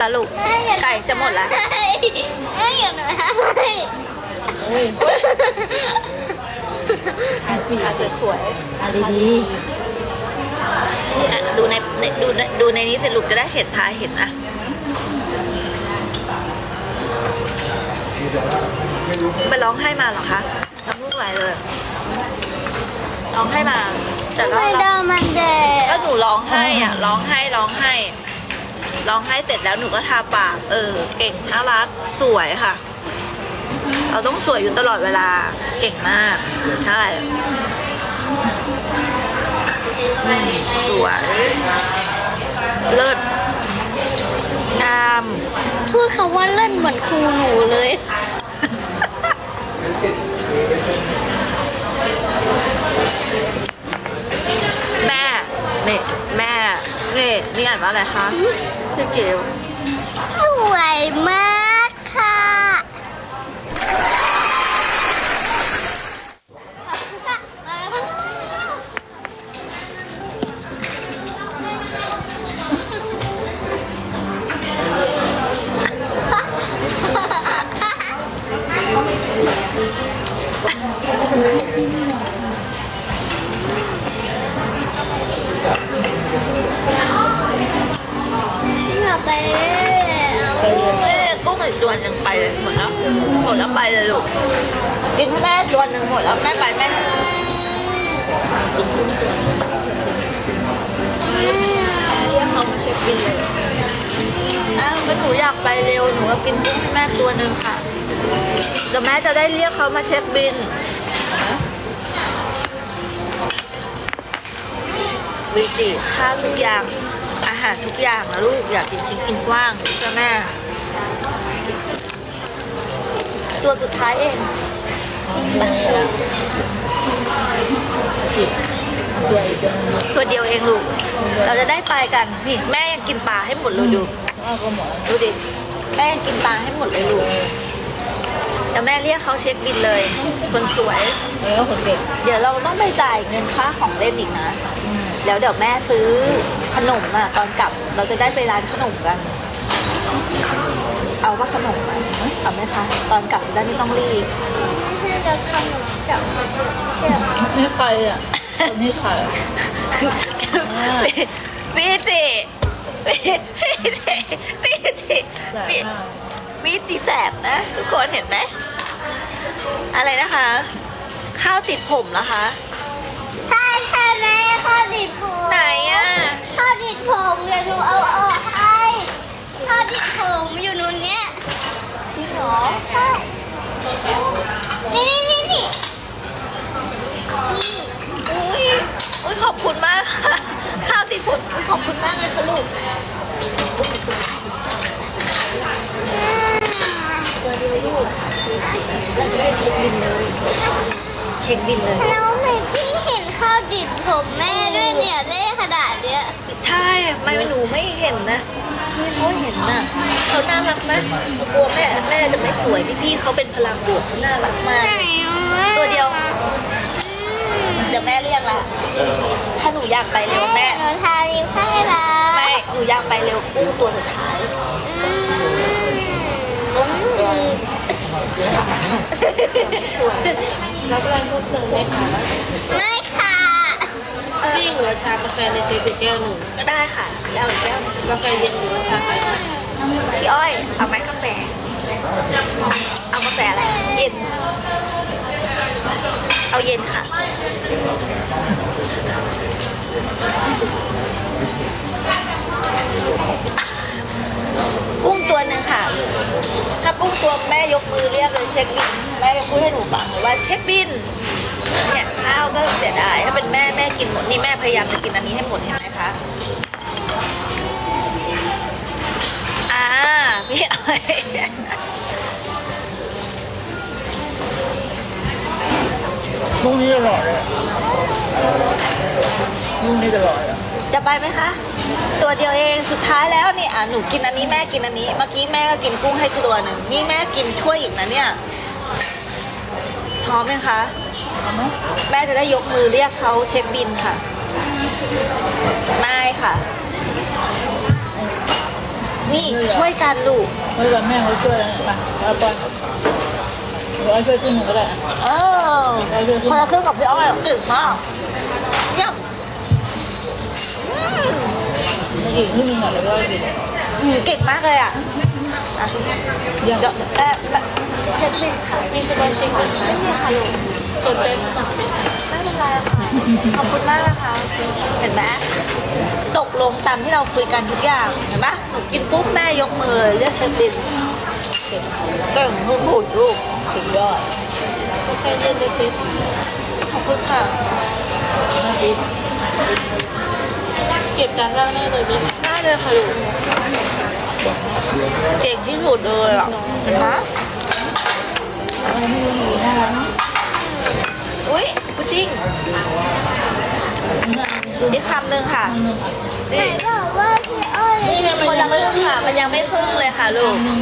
สรุปไก่จะหมดแล้วเอ้ยอย่าหน่อยให้อะสวยอะดีๆอะดูในในดูในดูในนี้สรุปจะได้เห็นทายเห็นนะไปร้องไห้มาเหรอคะน้ำมูกไหลเลยร้องไห้มา แต่ทำไมเราดาวมันแดก็งหนูร้องไห้อะร้องไห้ร้องไห้ ร้องไห้เสร็จแล้วหนูก็ทาปาก เออ เก่งน่ารักสวยค่ะ เราต้องสวยอยู่ตลอดเวลาเก่งมากใช่สวยเลิศงามพูดคำว่าเล่นเหมือนครูหนูเลย แม่ นี่ แม่ นี่ นี่อ่านว่าอะไรคะ พี่เกลสวยมาก เลยลูก กินให้แม่ตัวหนึ่งหมดแล้วแม่ไปแม่เรียกเขามาเช็คบินเลยอ้าวก็หนูอยากไปเร็วหนูก็กินกุ้งให้แม่ตัวหนึ่งค่ะ เดี๋ยวแม่จะได้เรียกเขามาเช็คบิน วิจิค่าทุกอย่างอาหารทุกอย่างนะลูกอยากกินชิ้นกินกว้างจ้ะแม่ ตัวสุดท้ายเองตัวอีกตัวนึงตัวเดียวเองลูก เราจะได้ไปกัน นี่แม่ยังกินปลาให้หมดเลยดูอ้าวก็หมดดูดิ แม่ยังกินปลาให้หมดเลยลูกเดี๋ยวแม่เรียกเขาเช็คบินเลย คนสวยแล้วคนเก่งเดี๋ยวเราต้องไปจ่ายเงินค่าของเล่นอีกนะ แล้วเดี๋ยวแม่ซื้อขนมอะ ตอนกลับเราจะได้ไปร้านขนมกัน เอาว่าขนมอะเอาไหมคะ ตอนกลับจะได้ไม่ต้องรีบจะทำจับนี่ใครอะคนนี้ใครอะพี่จิพี่จิพี่จิแสบพี่มากพี่จิแสบนะ ทุกคนเห็นไหม อะไรนะคะ ข้าวติดผมเหรอคะใช่ใช่แม่ข้อดิดผมไหนอะข้อดิดผมเดี๋ยวหนูเอาออกให้ข้อดิดผมอยู่ นู่นเนี้ยจริงเหรอใช่นี่นี่นี่นี่นี่อุ้ยอุ้ยขอบคุณมากค่ะ ข้าวติดผมอุ้ยขอบคุณมากเลยค่ะลูกตัวเดียวลูกเราจะได้เช็คบินเลย เช็คบินเลยแล้วทำไมพี่เห็นข้าวดิดผมแม่ด้วยเนี่ยเล่ขนาดเนี้ยใช่ไม่หนูไม่เห็นนะ พี่เขาเห็นน่ะเขาน่ารักนะกลัวแม่แม่จะไม่สวยพี่พี่ๆเขาเป็นพลังบวกเขาน่ารักมาก ตัวเดียวเดี๋ยวแม่เรียกละถ้าหนูอยากไปเร็วแม่หนูทาลิปให้ละไม่หนูอยากไปเร็วกุ้งตัวสุดท้ายอืมรับร้านเพิ่มเติมไหมคะไม่ ค่ะเออพี่หรือชากาแฟในเซตอีกแก้วหนึ่งได้ค่ะแล้วแก้วกาแฟเย็นหรือว่าชาไทยพี่อ้อยเอาไหมกาแฟ เอากาแฟอะไรเย็น เอาเย็นค่ะกุ้งตัวหนึ่งค่ะ ถ้ากุ้งตัวแม่ยกมือเรียกเลยเช็คบิน แม่จะพูดให้หนูฟังว่าเช็คบิน เนี่ยข้าวก็เสียดายถ้าเป็นแม่แม่กินหมดนี่แม่พยายามจะกินอันนี้ให้หมดเห็นไหมคะอ่าพี่อ้อยพรุ่งนี้อร่อยอะพรุ่งนี้อร่อยอะจะไปไหมคะ ตัวเดียวเองสุดท้ายแล้วนี่อะหนูกินอันนี้แม่กินอันนี้ เมื่อกี้แม่ก็กินกุ้งให้ตัวหนึ่งนี่แม่กินช่วยอีกนะเนี่ยพร้อมไหมคะ เอาไหมแม่จะได้ยกมือเรียกเขาเช็คบินค่ะไม่ค่ะ นี่ช่วยกันลูกไม่ว่าแม่เขาช่วยนะไปเอาบอลเดี๋ยวเอาช่วยขึ้นหนึ่งก็ได้อะเออคนละครึ่งกับพี่อ้อยเก่งมากเยี่ยมอืมไม่อีกนิดนึงอะเดี๋ยวก็อีกอืมเก่งมากเลยอะอะเดี๋ยวเดี๋ยวแอบแอบ เช็คบินค่ะมีสมาชิกไหมไม่มีค่ะลูกสนใจสมัครไหมไม่เป็นไรค่ะขอบคุณมากนะคะเห็นไหมตกลงตามที่เราคุยกันทุกอย่างเห็นปะหนูกินปุ๊บแม่ยกมือเลยเรียกเช็คบินเก่งลูกหูลูกสุดยอดก็แค่เล่นเล็กขอบคุณค่ะๆนะจิ๊บเก็บจานล่างได้เลยไหมได้เลยค่ะลูกเก่งที่สุดเลยอะเห็นไหมเอาไม่รู้หนูน่ารักเนาะอุ้ยพุดดิ้งน่ารักจริงอีกคำหนึ่งค่ะๆอันหนึ่งอะไหนนี่บอกว่าพี่อ้อยนี่ไงมันคนยัละงคไม่รึ่งค่ะ มันยังไม่ครึ่งเลยค่ะลูกอันหนึ่ง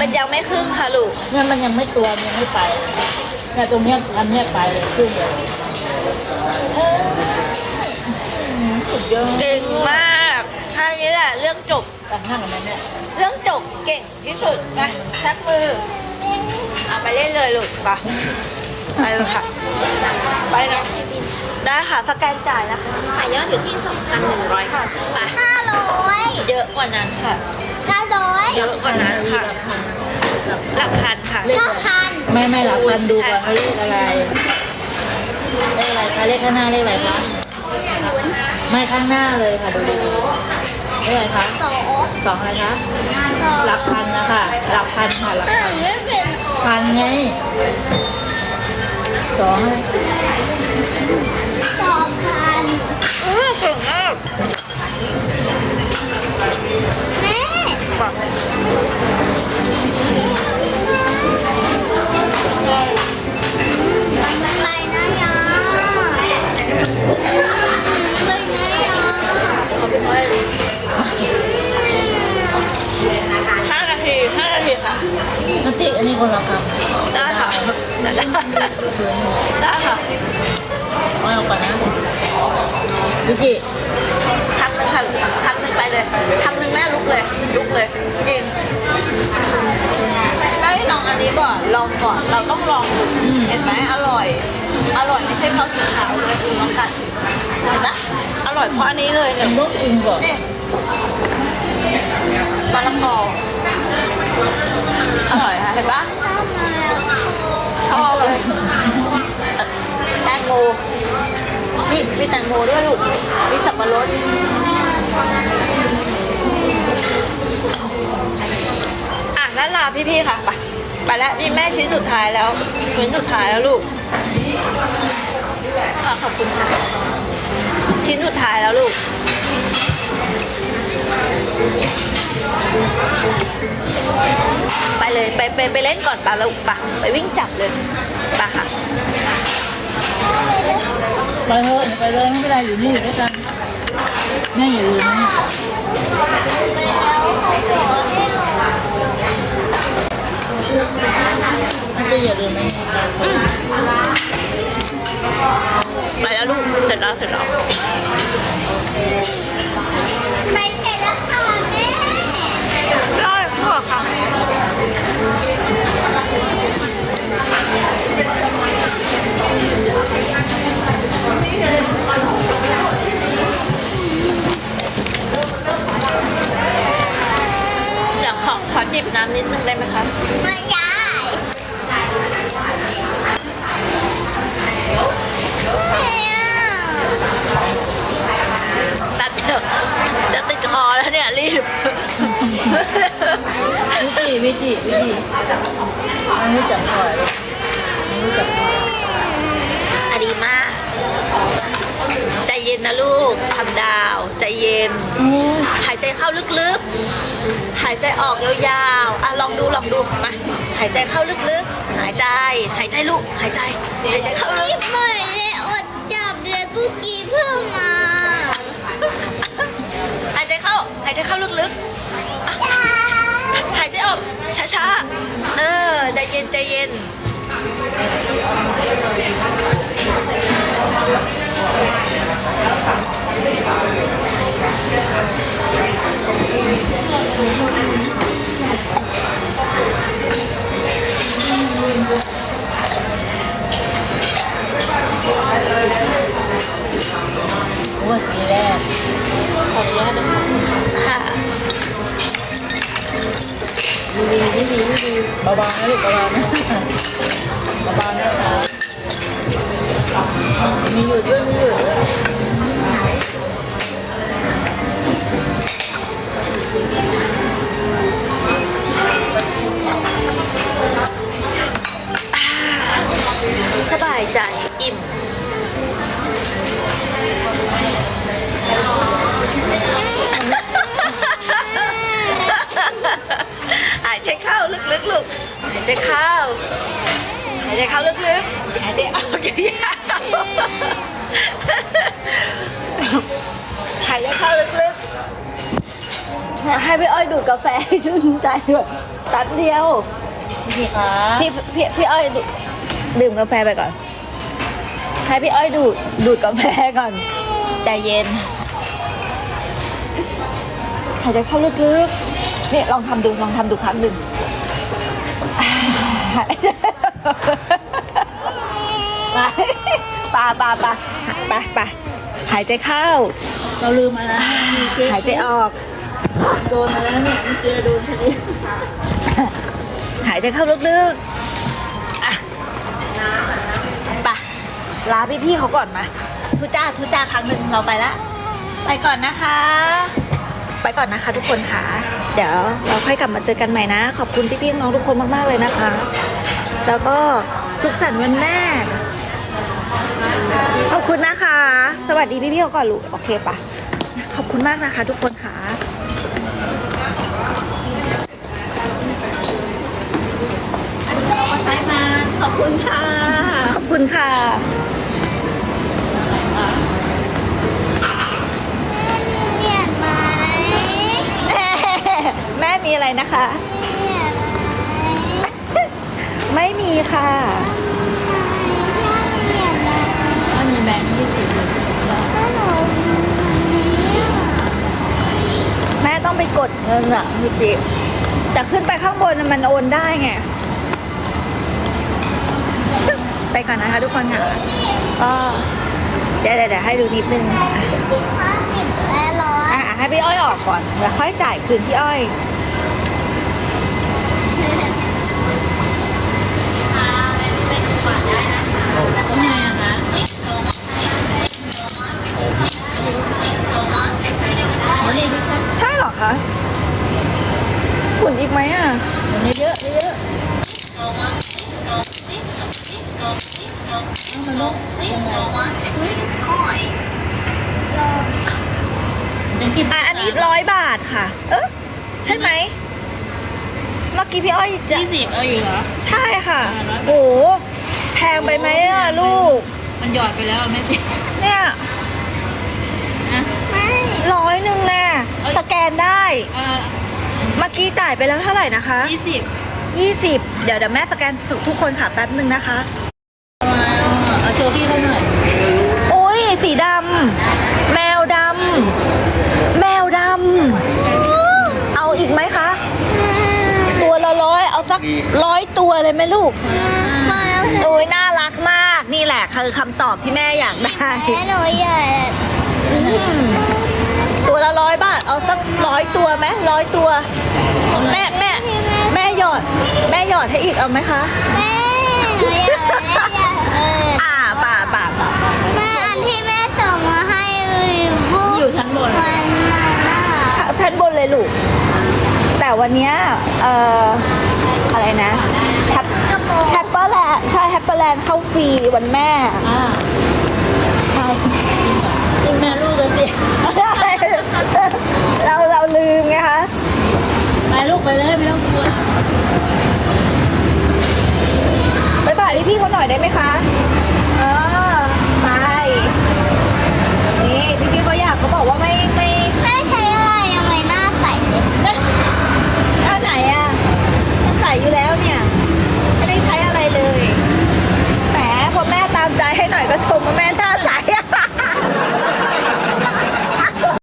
มันยังไม่ครึ่งค่ะลูก เนี่ยมันยังไม่ตัวมันยังไม่ไปเนี่ยตรงเนี้ยอันเนี้ยไปเลยขึ้นเลยเออสุดยอดเก่งมากท่านี้แหละเรื่องจบแต่หน้ากับแม่เนี่ยเรื่องจบเก่งที่สุดนะทักมือ เอาไปเล่นเลยลูกไปไปเลยค่ะ ไปนะได้ค่ะสแกนจ่ายนะคะขายยอดอยู่ที่2,100ค่ะไปห้าร้อยเยอะกว่านั้นค่ะห้าร้อยเยอะกว่านั้นค่ะ หลักพันค่ะ เก้าพันไม่ไม่หลักพันดูก่อนเขาเลขอะไร เลขอะไรคะเลขข้างหน้าเลขอะไรคะ ไม่ข้างหน้าเลยค่ะดูดีๆเลขอะไรคะสองสองอะไรคะสองหลักพันนะคะหลักพันค่ะหลักอ่าพันนไม่เป็น พันไงสองอะไรสองพันเออเก่งมากแม่ นัตติอันนี้คนละคได้ค่ะได้ำคือได้ค่ะเอาเอาก่อนนะวิจิคำหนึ่งค่ะคำหนึ่งไปเลยคำหนึ่งแม่ลุกเลย ลุกเลยยิงได้ลองอันนี้ก่อน ลองก่อน เราต้องลองดูเห็นไหมอร่อย อร่อยไม่ใช่เพราะสีขาวเลยคือน้องกัดเห็นปะอร่อยเพราะอันนี้เลยมัเนี่ยนต้องกินก่อนนี่มะละกอ อร่อยค่ะเห็นปะชอบเลยแตงโมนี่มีแตงโมด้วยลูกมีสับปะรดอะนั่นลาพี่ๆค่ะไปไปแล้วนี่แม่ชิ้นสุดท้ายแล้วชิ้นสุดท้ายแล้วลูกขอบคุณค่ะชิ้นสุดท้ายแล้วลูก ไปเลยไปไปไปเล่นก่อนปะลูกปะไปวิ่งจับเลยปะค่ะไปเถอะไปเลยไม่เป็นไรอยู่นี่อยู่ด้วยกันแม่อย่าลืมนะไปแล้วเขาขอให้รอนัตติอย่าลืมนะ ไปแล้วลูก เสร็จแล้วเสร็จแล้วไปเสร็จแล้วค่ะแม่ได้พ่อค่ะอย นนี่หายใจเข้าลึกๆ หายใจออกยาวๆ อะลองดูลองดูมา หายใจเข้าลึกๆ หายใจ หายใจลูก หายใจ หายใจเข้าลึรีกบปล่อยเลยอดจับเลยเมื่อกี้เพิ่งมาหายใจเข้า หายใจเข้าลึกๆอะหายใจออกช้าๆ เออใจเย็นใจเย็น แอ้ วนทีแรกขออนุญาตนะคะค่ะดีดีดีดีดีเบาๆนะลูกเบาๆนะเบาๆนะคะมีหยุดด้วยมีหยุดด้วย สบายใจอิ่มหายใจเข้าลึกๆลูกหายใจเข้าหายใจเข้าลึกๆหายใจออกยาวๆหายใจเข้าลึกๆให้พี่อ้อยดูดกาแฟให้ชื่นใจแบบแป๊บเดียวพี่คะพี่พี่พี่อ้อย ดูดื่มกาแฟไปก่อน ให้พี่อ้อยดูดดูดกาแฟก่อน ใจเย็น หายใจเข้าลึกๆนี่ลองทำดู ลองทำดูครั้งหนึ่งอ่าไปปาปาปาไปไปหายใจเข้า เราลืมมาแล้วมีเค้กหายใจออก โดนมาแล้วเนี่ยเมื่อกี้เราโดนพอดีหายใจเข้าลึกๆ ลาพี่ๆเขาก่อนมาทุจ้าทุจ้าครั้งหนึ่งเราไปละ ไปก่อนนะคะ ไปก่อนนะคะทุกคนค่ะ เดี๋ยวเราค่อยกลับมาเจอกันใหม่นะ ขอบคุณพี่ๆน้องทุกคนมากๆเลยนะคะ แล้วก็สุขสันต์วันแม่ขอบคุณนะคะ สวัสดีพี่ๆเขาก่อนลูกโอเคปะขอบคุณมากนะคะ ทุกคนค่ะขอบคุณค่ะ ขอบคุณค่ะ กดเงินอะพี่จิแต่ขึ้นไปข้างบนมันโอนได้ไง ไปก่อนนะคะทุกคนค่ะก็เดี๋ยวเดี๋ยวให้ดูนิดนึงอะให้พี่อ้อยออกก่อนแล้วค่อยจ่ายคืนพี่อ้อยใช่หรอคะ ขุนอีกไหมอะวันนี้เยอะเยอะเป็นกี่อะอันนี้ร้อยบาทค่ะ เออใช่ไหมเมื่อกี้พี่อ้อยจะยี่สิบเอาอีกเหรอ ใช่ค่ะอ่าร้อยบาทโอ้แพงไปไหมอะลูก มันหยอดไปแล้วไม่ติดเนี่ยนะไม่ร้อยหนึ่งแน่เอ้ยสแกนได้ เอ่อเมื่อกี้จ่ายไปแล้วเท่าไหร่นะคะ ยี่สิบ20 เดี๋ยวเดี๋ยวแม่สแกนทุกคนค่ะแป๊บหนึ่งนะคะ เอาเอาโชว์พี่เขาหน่อยอุ้ยสีดำแมวดำแมวดำเอาอีกไหมคะ ตัวละร้อยเอาสักร้อยตัวเลยไหมลูกมาแล้วโอ้ยน่ารักมากนี่แหละคือคำตอบที่แม่อยากได้แม่หนูใหญ่อืมตัวละร้ อยบาท เอาสักร้อยตัวไหมร้อยตัว แม่แม่แม่หยอด แม่หยอดให้อีกเอาไหมคะแม่หนูใหญ่แม่ใหญ่เอออ่าป่าป่าป่าแม่อันที่แม่ส่งมาให้บุกอยู่ชั้นบนวันนั้นน่ะชั้นบนเลยลูก แต่วันเนี้ยเอ่ออะไรนะแฮปกระโปรงแฮปเปอร์แลนด์ใช่แฮปเปอร์แลนด์เข้าฟรีวันแม่อ่าใช่จริงแม่ลูกกันสิ